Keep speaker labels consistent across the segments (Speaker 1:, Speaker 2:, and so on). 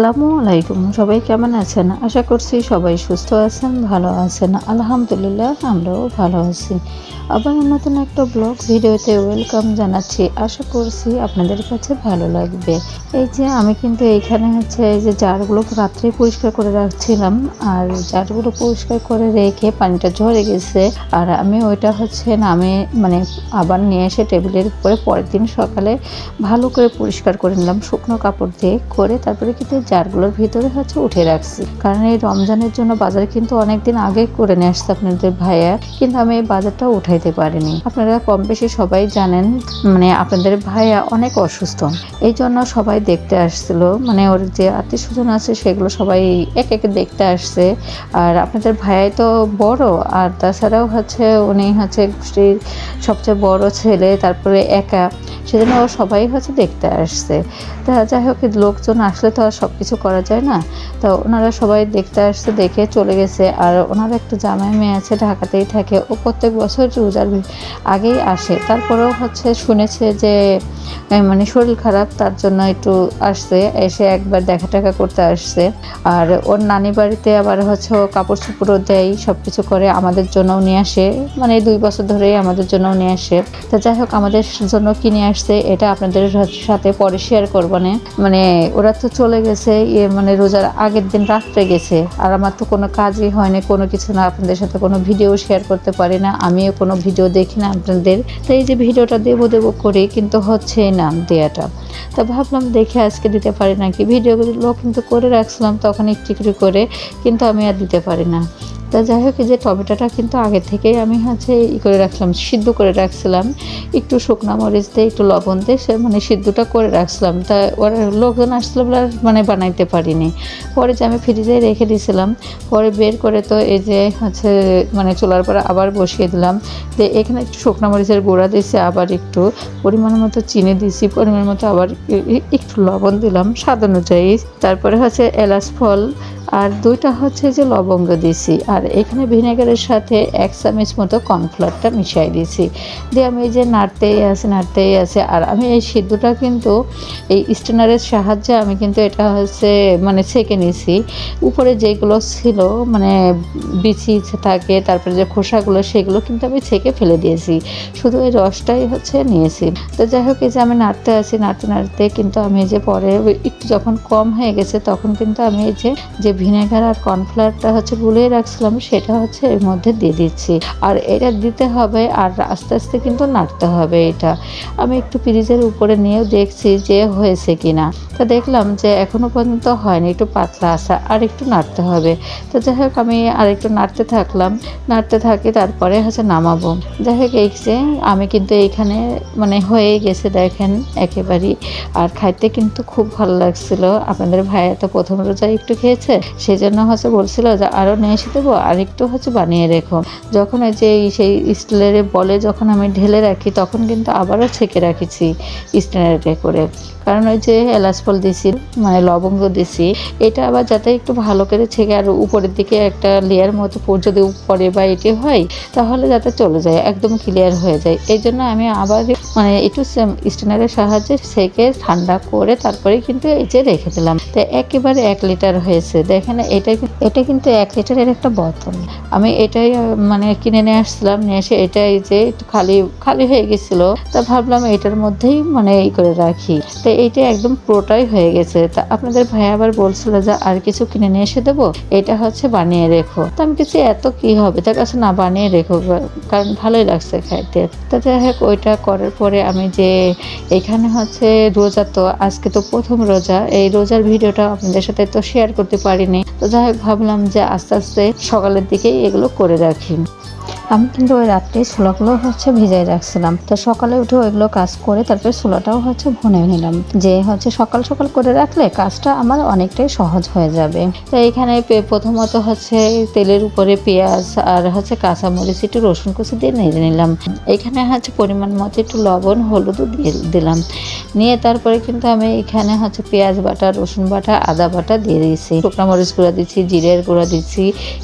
Speaker 1: আসসালামু আলাইকুম সবাই কেমন আছেন? আশা করছি সবাই সুস্থ আছেন, ভালো আছেন। আলহামদুলিল্লাহ, আমরাও ভালো আছি। আবার নতুন একটা ব্লগ ভিডিওতে ওয়েলকাম জানাচ্ছি। আশা করছি আপনাদের কাছে ভালো লাগবে। এই যে আমি কিন্তু এইখানে হচ্ছে এই যে জারগুলো রাত্রে পরিষ্কার করে রাখছিলাম আর জারগুলো পরিষ্কার করে রেখে পানিটা ঝরে গেছে আর আমি ওইটা হচ্ছে নামে মানে আবার নিয়ে এসে টেবিলের উপরে পরের দিন সকালে ভালো করে পরিষ্কার করে নিলাম। শুকনো কাপড় দিয়ে করে তারপরে কিন্তু জারগুলোর ভিতরে হচ্ছে উঠে রাখছি। কারণ এই রমজানের জন্য বাজার কিন্তু অনেকদিন আগে করে নিয়ে আসছে আপনাদের ভাইয়া, কিন্তু আমি এই বাজারটা উঠাইতে পারিনি। আপনারা কম বেশি সবাই জানেন মানে আপনাদের ভাইয়া অনেক অসুস্থ। এই জন্য সবাই দেখতে আসছিল মানে ওর যে আত্মীয় স্বজন আছে সেগুলো সবাই এক একে দেখতে আসছে। আর আপনাদের ভাইয়াই তো বড়, আর তাছাড়াও হচ্ছে উনি হচ্ছে গোষ্ঠীর সবচেয়ে বড় ছেলে, তারপরে একা। সেজন্য সবাই হচ্ছে দেখতে আসছে। তা যাই হোক, লোকজন আসলে তো আর সব কিছু করা যায় না? তো ওনারা সবাই দেখতে আসছে, দেখে চলে গেছে। আর ওনার একটা জামাই মেয়ে আছে, ঢাকাতেই থাকে। ও প্রত্যেক বছর রোজার আগেই আসে। তারপরেও হচ্ছে শুনেছে যে মানে শরীর খারাপ, তার জন্য একটু আসছে। এসে একবার দেখা টাকা করতে আসছে। আর ওর নানি বাড়িতে আবার হচ্ছে কাপড় চোপড়ও দেয় সব কিছু করে আমাদের জন্যও নিয়ে আসে। মানে দুই বছর ধরেই আমাদের জন্যও নিয়ে আসে। তো যাই হোক, আমাদের জন্য কিনে আসছে, এটা আপনাদের সাথে পরে শেয়ার করব না। মানে ওরা তো চলে গেছে। ইয়ে মানে রোজার আগের দিন রাত্রে গেছে। আর আমার তো কোনো কাজই হয়নি কোনো কিছু না, আপনাদের সাথে কোনো ভিডিও শেয়ার করতে পারি না, আমিও কোনো ভিডিও দেখি না আপনাদের। তো এই যে ভিডিওটা দেবো দেবো করে কিন্তু হচ্ছে না দেয়াটা। তো ভাবলাম দেখে আজকে দিতে পারি না কি? ভিডিওগুলো কিন্তু করে রাখছিলাম, তখন একটু একটু করে, কিন্তু আমি আর দিতে পারি না। তা যাই হোক যে টমেটোটা কিন্তু আগে থেকেই আমি হচ্ছে ই করে রাখলাম সিদ্ধ করে রাখছিলাম। একটু শুকনা মরিচ দিয়ে, একটু লবণ দিয়ে সে মানে সিদ্ধটা করে রাখছিলাম। তা ওরা লোকজন আসলে বলে মানে বানাইতে পারিনি। পরে যে আমি ফ্রিজে রেখে দিয়েছিলাম পরে বের করে তো এই যে হচ্ছে মানে চুলার পরে আবার বসিয়ে দিলাম। যে এখানে একটু শুকনো মরিচের গুঁড়া দিয়েছি, আবার একটু পরিমাণ মতো চিনি দিয়েছি, পরিমাণ মতো আবার একটু লবণ দিলাম স্বাদ অনুযায়ী। তারপরে হচ্ছে এলাচ ফল, আর দুইটা হচ্ছে যে লবঙ্গ দিয়েছি। আর এখানে ভিনেগারের সাথে এক চামচ মতো কর্নফ্লাওয়ারটা মিশাই দিয়েছি। দিয়ে আমি এই যে নাড়তেই আছে নাড়তেই আছে, আর আমি এই সিদ্ধটা কিন্তু এই স্টেনারের সাহায্যে আমি কিন্তু এটা হচ্ছে মানে ছেঁকে নিয়েছি। উপরে যেগুলো ছিল মানে বিচি থাকে, তারপরে যে খোসাগুলো, সেগুলো কিন্তু আমি ছেঁকে ফেলে দিয়েছি। শুধু এই রসটাই হচ্ছে নিয়েছি। তো যাই হোক, এই যে আমি নাড়তে আছি, নাড়তে নাড়তে কিন্তু আমি এই যে পরে একটু যখন কম হয়ে গেছে, তখন কিন্তু আমি এই যে যে ভিনেগার আর কর্নফ্লাওয়ারটা হচ্ছে গুলিয়ে রাখছিলাম সেটা হচ্ছে এর মধ্যে দিয়ে দিচ্ছি। আর এটা দিতে হবে আর আস্তে আস্তে কিন্তু নাড়তে হবে এটা। আমি একটু ফ্রিজের উপরে নিয়েও দেখছি যে হয়েছে কিনা। তো দেখলাম যে এখনও পর্যন্ত হয়নি, একটু পাতলা আসা আর একটু নাড়তে হবে। তো যাই হোক, আমি আর একটু নাড়তে থাকলাম। নাড়তে থাকি, তারপরে হচ্ছে নামাবো। যাই হোক, এই যে আমি কিন্তু এইখানে মানে হয়ে গেছে দেখেন একেবারেই। আর খাইতে কিন্তু খুব ভালো লাগছিল। আপনাদের ভাইয়া তো প্রথম রোজা একটু খেয়েছে সেই জন্য হচ্ছে বলছিল যে আরও নিয়ে এসে দেবো আর একটু হচ্ছে বানিয়ে রেখো। যখন ওই যে সেই স্টিলের বলে যখন আমি ঢেলে রাখি, তখন কিন্তু আবারও ছেঁকে রাখেছি স্টিলের করে। কারণ ওই যে এলাচ ফল দিছি মানে লবঙ্গ দিছি, এটা আবার যাতে একটু ভালো করে ছেঁকে আর উপরের দিকে একটা লেয়ার মতো যদি উপরে বা এটি হয়, তাহলে যাতে চলে যায়, একদম ক্লিয়ার হয়ে যায়। এই জন্য আমি আবার মানে একটু স্টেনারের সাহায্যে সেকে ঠান্ডা করে তারপরে কিন্তু এই যে রেখে দিলাম। তো একেবারে এক লিটার হয়েছে। দেখেন, এটা এটা কিন্তু এক লিটারের একটা বোতল আমি এটাই মানে কিনে নিয়ে আসছিলাম, নিয়ে এসে এটাই যে একটু খালি খালি হয়ে গেছিল, তা ভাবলাম এটার মধ্যেই মানে এই করে রাখি। তো এইটা একদম পুরোটাই হয়ে গেছে। তা আপনাদের ভাই আবার বলছিল যে আর কিছু কিনে নিয়ে এসে দেবো? এটা হচ্ছে বানিয়ে রেখো। তো আমি কিছু এত কি হবে? তার কাছে না, বানিয়ে রেখো কারণ ভালোই লাগছে খাইতে। তো যাই হোক, ওইটা করার পরে আমি যে এখানে হচ্ছে রোজা তো, আজকে তো প্রথম রোজা। এই রোজার ভিডিওটা আপনাদের সাথে তো শেয়ার করতে পারিনি। তো যাই হোক, ভাবলাম যে আস্তে আস্তে সকালের দিকেই এগুলো করে রাখি। আমি কিন্তু ওই রাত্রে ছোলাগুলো হচ্ছে ভিজাই রাখছিলাম। তো সকালে উঠে ওইগুলো কাজ করে তারপরে ছোলাটাও হচ্ছে ভুনে নিলাম। যে হচ্ছে সকাল সকাল করে রাখলে কাজটা আমার অনেকটাই সহজ হয়ে যাবে। তো এখানে প্রথমত হচ্ছে তেলের উপরে পেঁয়াজ আর হচ্ছে কাঁচামরিচ একটু রসুন কুচি দিয়ে নেড়ে নিলাম। এখানে হচ্ছে পরিমাণ মতো একটু লবণ হলুদও দিয়ে দিলাম। নিয়ে তারপরে কিন্তু আমি এখানে হচ্ছে পেঁয়াজ বাটা, রসুন বাটা, আদা বাটা দিয়ে দিয়েছি। শুকনো মরিচ গুঁড়া দিচ্ছি, জিরের গুঁড়া দিচ্ছি,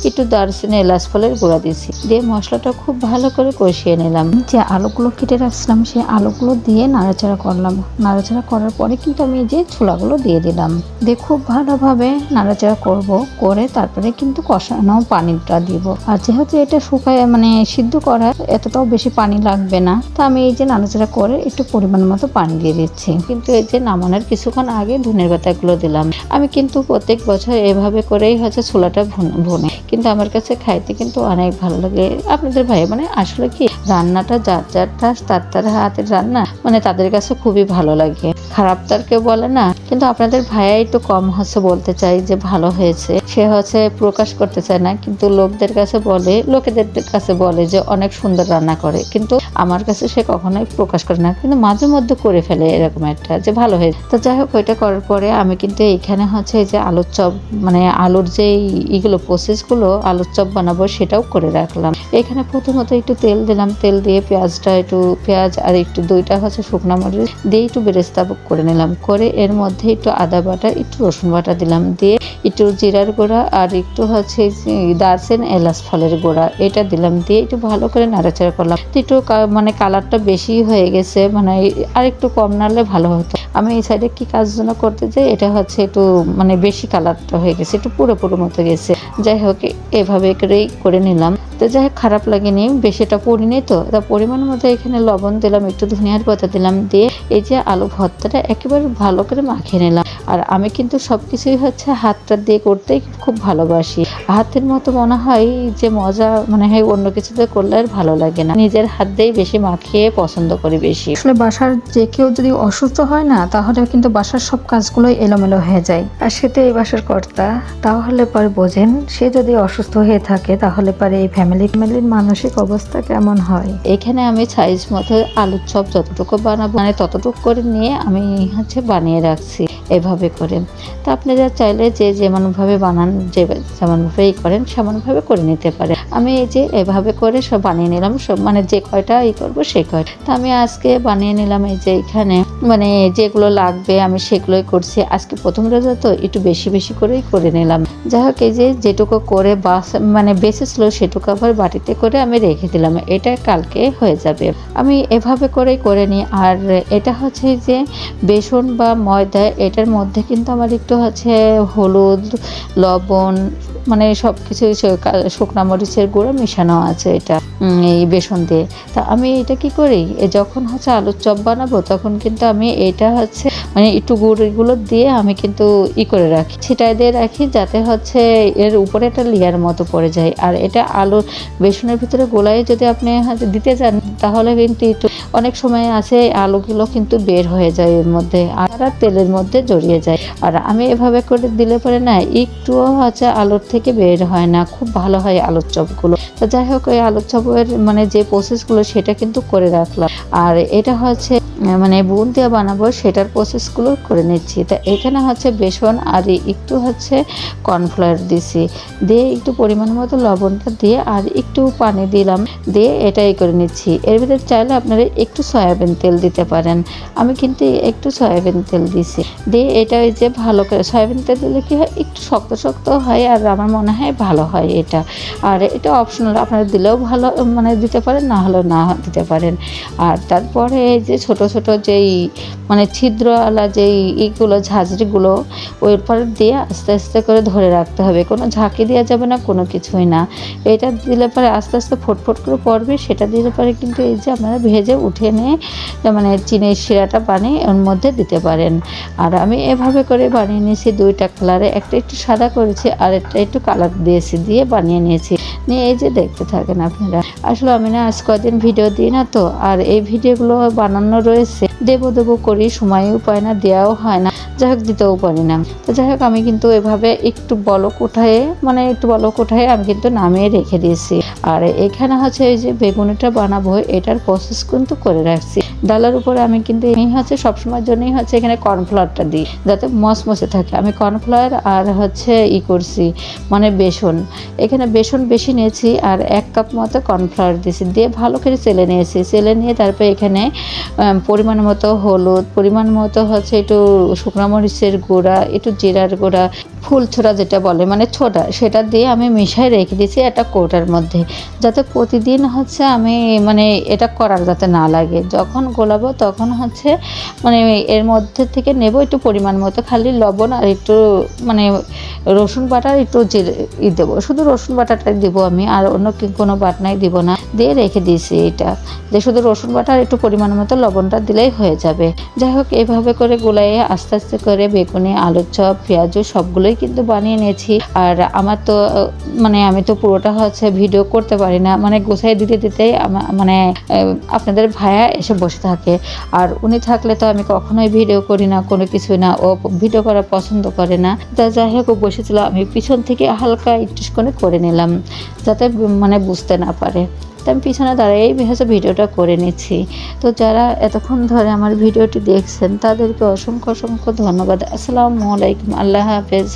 Speaker 1: একটু দারচিনি, এলাচ ফলের গুঁড়া দিচ্ছি। দিয়ে মশলা মশলাটা খুব ভালো করে কষিয়ে নিলাম। যে আলুগুলো কেটে রাখছিলাম, সেই আলুগুলো দিয়ে নাড়াচাড়া করলাম। নাড়াচাড়া করার পরে কিন্তু আমি যে ছোলাগুলো দিয়ে দিলাম। দিয়ে খুব ভালোভাবে নাড়াচাড়া করব, করে তারপরে কিন্তু কষানো পানিটা দিব। আর যেহেতু এটা শুকায় মানে সিদ্ধ করা এতটাও বেশি পানি লাগবে না, তো আমি এই যে নাড়াচাড়া করে একটু পরিমাণ মতো পানি দিয়ে দিচ্ছি। কিন্তু এই যে নামানোর কিছুক্ষণ আগে ধনের পাতাগুলো দিলাম। আমি কিন্তু প্রত্যেক বছর এভাবে করেই হচ্ছে ছোলাটা ভুনে কিন্তু আমার কাছে খাইতে কিন্তু অনেক ভালো লাগে। আপনাদের ভাই মানে আসলে কি রান্নাটা যার যার ঠাস, তার তার হাতের রান্না মানে তাদের কাছে খুবই ভালো লাগে। খারাপ তার কেউ বলে না। কিন্তু আপনাদের ভাইয়া একটু কম হচ্ছে বলতে চাই যে ভালো হয়েছে। সে হচ্ছে প্রকাশ করতে চায় না, কিন্তু লোকদের কাছে বলে, লোকেদের কাছে বলে যে অনেক সুন্দর রান্না করে। কিন্তু আমার কাছে সে কখনোই প্রকাশ করে না, কিন্তু মাঝে মধ্যে করে ফেলে এরকম একটা যে ভালো হয়েছে। তো যাই হোক, ওইটা করার পরে আমি কিন্তু এইখানে হচ্ছে এই যে আলুর চপ মানে আলুর যে ইগুলো প্রসেসগুলো আলুর চপ বানাবো সেটাও করে রাখলাম। এখানে প্রথমত একটু তেল দিলাম, তেল দিয়ে পেঁয়াজটা একটু, পেঁয়াজ আর একটু দুইটা হচ্ছে শুকনো মরিচ দিয়ে একটু বেরেস্তা করে নিলাম। করে এর মধ্যে একটু আদা বাটা একটু রসুন বাটা দিলাম দিয়ে একটু জিরার গুঁড়া আর একটু হচ্ছে যে দারচিন এলাচ ফলের গুঁড়া, এটা দিলাম দিয়ে একটু ভালো করে নাড়াচাড়া করলাম। একটু মানে কালারটা বেশি হয়ে গেছে মানে আর একটু কম নাড়লে ভালো হতো। আমি এই সাইডে কি কাজ জন্য করতে যাই, এটা হচ্ছে একটু মানে বেশি কালারটা হয়ে গেছে, একটু পুরো পুরো মতো গেছে। যাই হোক, এভাবে করেই করে নিলাম। তো যাই হোক, খারাপ লাগেনি বেশিটা পড়িনি তো। তা পরিমাণ মতো এখানে লবণ দিলাম, একটু ধনিয়ার পাতা দিলাম দিয়ে এই যে আলু ভর্তাটা একেবারে ভালো করে মাখিয়ে নিলাম। আর আমি কিন্তু সব কিছুই হচ্ছে হাতটা দিয়ে করতেই খুব ভালোবাসি। হাতের মতো মনে হয় যে মজা মানে হয় অন্য কিছুতে করলে আর ভালো লাগে না। নিজের হাত দিয়েই বেশি মাখিয়ে পছন্দ করি বেশি।
Speaker 2: আসলে বাসার যে কেউ যদি অসুস্থ হয় না তাহলে কিন্তু বাসার সব কাজগুলোই এলোমেলো হয়ে যায়। আর সে তো এই বাসার কর্তা তাহলে পরে বোঝেন সে যদি অসুস্থ হয়ে থাকে তাহলে পরে এই ফ্যামিলি ফ্যামিলির মানসিক অবস্থা কেমন হয়?
Speaker 1: এখানে আমি সাইজ মতো আলুর চপ যতটুকু বানাবো মানে ততটুকু করে নিয়ে আমি হচ্ছে বানিয়ে রাখছি। এভাবে করে তো আপনারা চাইলে যে যেমনভাবে বানান, যে যেমনভাবেই করেন, সেমনভাবে করে নিতে পারে। আমি এই যে এভাবে করে সব বানিয়ে নিলাম, সব মানে যে কয়টা ই করব সে কয়। তো আমি আজকে বানিয়ে নিলাম এই যে এখানে মানে যেগুলো লাগবে আমি সেগুলোই করছি। আজকে প্রথম রোজা তো একটু বেশি বেশি করেই করে নিলাম। যাই হোক এই যে যেটুকু করে বাস মানে বেঁচেছিল সেটুকু আবার বাটিতে করে আমি রেখে দিলাম। এটা কালকে হয়ে যাবে। আমি এভাবে করেই করে নিই। আর এটা হচ্ছে যে বেসন বা ময়দা, এটার মধ্যে কিন্তু আমার একটু হচ্ছে হলুদ, লবণ মানে সব কিছু শুকনো মরিচের গুঁড়ো মেশানো আছে এটা এই বেসন দিয়ে। তা আমি এটা কি করি? যখন হচ্ছে আলুর চপ বানাবো, তখন কিন্তু আমি এটা হচ্ছে মানে একটু গুঁড়িগুলো দিয়ে আমি কিন্তু ই করে রাখি, ছিটাই দিয়ে রাখি যাতে হচ্ছে এর উপরে একটা লেয়ার মতো পড়ে যায়। আর এটা আলু বেসনের ভিতরে গোলায় যদি আপনি দিতে চান, তাহলে কিন্তু একটু অনেক সময় আছে, আলুগুলো কিন্তু বের হয়ে যায় এর মধ্যে আর তেলের মধ্যে জড়িয়ে যায়। আর আমি এভাবে করে দিলে পরে না একটুও হচ্ছে আলুর থেকে বের হয় না, খুব ভালো হয় আলুর চপগুলো। তো যাই হোক, ওই আলুর চপের মানে যে প্রসেসগুলো সেটা কিন্তু করে রাখলাম। আর এটা হচ্ছে মানে বুন দিয়ে বানাবো সেটার প্রসেসগুলো করে নিচ্ছি। তা এখানে হচ্ছে বেসন আর একটু হচ্ছে কর্নফ্লাওয়ার দিছি। দিয়ে একটু পরিমাণ মতো লবণটা দিয়ে আর একটু পানি দিলাম। দিয়ে এটাই করে নিচ্ছি। এর ভিতরে চাইলে আপনারা একটু সয়াবিন তেল দিতে পারেন। আমি কিন্তু একটু সয়াবিন তেল দিছি। দিয়ে এটা ওই যে ভালো করে, সয়াবিন তেল দিলে কী হয়? একটু শক্ত শক্ত হয় আর আমার মনে হয় ভালো হয় এটা। আর এটা অপশনাল আপনারা দিলেও ভালো মানে দিতে পারেন, না হলেও না দিতে পারেন। আর তারপরে এই যে ছোট ছোট যেই মানে ছিদ্রওয়ালা যেই ইগুলো ঝাঁঝরিগুলো ওই পরে দিয়ে আস্তে আস্তে করে ধরে রাখতে হবে। কোনো ঝাঁকি দেওয়া যাবে না, কোনো কিছুই না। এটা দিলে পরে আস্তে আস্তে ফটফট করে পড়বে, সেটা দিলে পরে কিন্তু এই যে আপনারা ভেজে উঠে নিয়ে মানে চিনির শিরাটা বানিয়ে ওর মধ্যে দিতে পারেন। আর আমি এভাবে করে বানিয়ে নিয়েছি দুইটা কালারে। একটা একটু সাদা করেছি আর একটা একটু কালার দিয়েছি, দিয়ে বানিয়ে নিয়েছি। নিয়ে এই যে দেখতে থাকেন আপনারা। আসলে আমি না আজ কদিন ভিডিও দিই না তো, আর এই ভিডিওগুলো বানানো রয়েছে। দেবো দেবো করি সময়ও পায় না, দেওয়াও হয় না। যাই হোক, দিতেও পারি না। তো যাই হোক, আমি কিন্তু এভাবে একটু বলক উঠায়ে মানে একটু বলক উঠায়ে আমি কিন্তু নামিয়ে রেখে দিয়েছি। আর এখানে হচ্ছে এই যে বেগুনিটা বানাবো, এটার প্রসেস কিন্তু করে রাখছি। ডালের উপরে আমি কিন্তু এই হচ্ছে সবসময়ের জন্যই হচ্ছে এখানে কর্নফ্লাওয়ারটা দিই, যাতে মসমসে থাকে। আমি কর্নফ্লাওয়ার আর হচ্ছে ই করছি মানে বেসন। এখানে বেসন বেশি নিয়েছি আর এক কাপ মতো কর্নফ্লাওয়ার দিয়েছি। দিয়ে ভালো করে চেলে নিয়েছি। চেলে নিয়ে তারপরে এখানে পরিমাণ মতো হলুদ, পরিমাণ মতো হচ্ছে একটু শুকনো মরিচের গুঁড়া, একটু জিরার গুঁড়া ফুল ছোড়া যেটা বলে মানে ছোটা সেটা দিয়ে আমি মিশাই রেখে দিয়েছি একটা কৌটার মধ্যে। যাতে প্রতিদিন হচ্ছে আমি মানে এটা করার যাতে না লাগে। যখন গোলাবো তখন হচ্ছে মানে এর মধ্যে থেকে নেব একটু পরিমাণ মতো, খালি লবণ আর একটু মানে রসুন বাটা একটু জিরে ই দেবো। শুধু রসুন বাটাটাই দিব আমি, আর অন্য কোনো বাটনাই দিব না। দিয়ে রেখে দিয়েছি এটা। যে শুধু রসুন বাটা একটু পরিমাণ মতো লবণটা দিলেই হয়ে যাবে। যাই হোক এইভাবে করে গোলাইয়ে আস্তে আস্তে করে বেগুনি, আলুর চপ, পেঁয়াজু সবগুলোই কিন্তু বানিয়ে নিয়েছি। আর আমার তো মানে আমি তো পুরোটা হচ্ছে ভিডিও করতে পারি না। মানে গোছাই দিতে দিতেই মানে আপনাদের ভাইয়া এসে বসে থাকে। আর উনি থাকলে তো আমি কখনোই ভিডিও করি না, কোনো কিছু না। ও ভিডিও করা পছন্দ করে না। তা যাই হোক বসেছিল। আমি পিছন থেকে হালকা একটু করে করে নিলাম, যাতে মানে বুঝতে না পারে। আমি পিছনে দাঁড়িয়েই হচ্ছে ভিডিওটা করে নিচ্ছি। তো যারা এতক্ষণ ধরে আমার ভিডিওটি দেখছেন, তাদেরকে অসংখ্য অসংখ্য ধন্যবাদ। আসসালামু আলাইকুম। আল্লাহ হাফেজ।